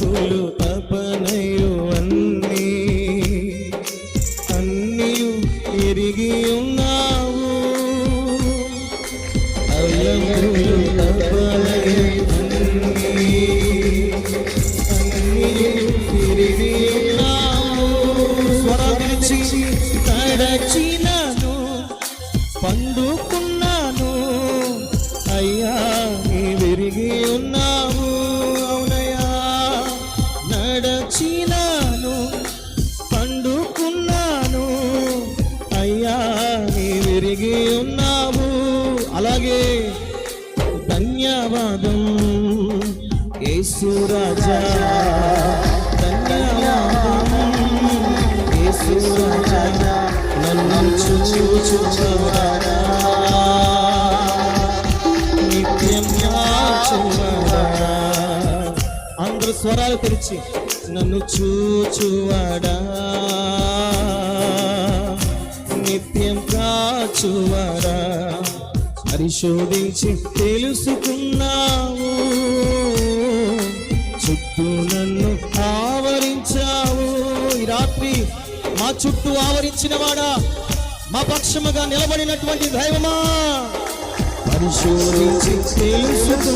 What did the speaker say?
తలంపులు తపనయు అన్నీ. అన్నీయు ఎరిగి ఉన్నావు. తలంపులు తపనయు అన్నీ. అన్నీయు ఎరిగి ఉన్నావు. తడచినను నడచినాను పండుకున్నాను. అయ్యా నీ విరిగి ఉన్నావు. అలాగే ధన్యవాదం. యేసు రాజా ధన్యవాదం. యేసు రాజా నన్ను చూచువాడా నిత్యం అందరు స్వరాలు తెరిచి నన్ను చూచువాడా? నిత్యం కాచువాడా? పరిశోధించి తెలుసుకున్నావు. చుట్టూ నన్ను ఆవరించావు. ఈ రాత్రి మా చుట్టూ ఆవరించిన వాడా? మా పక్షముగా నిలబడినటువంటి దైవమా? పరిశోధించి తెలుసుకు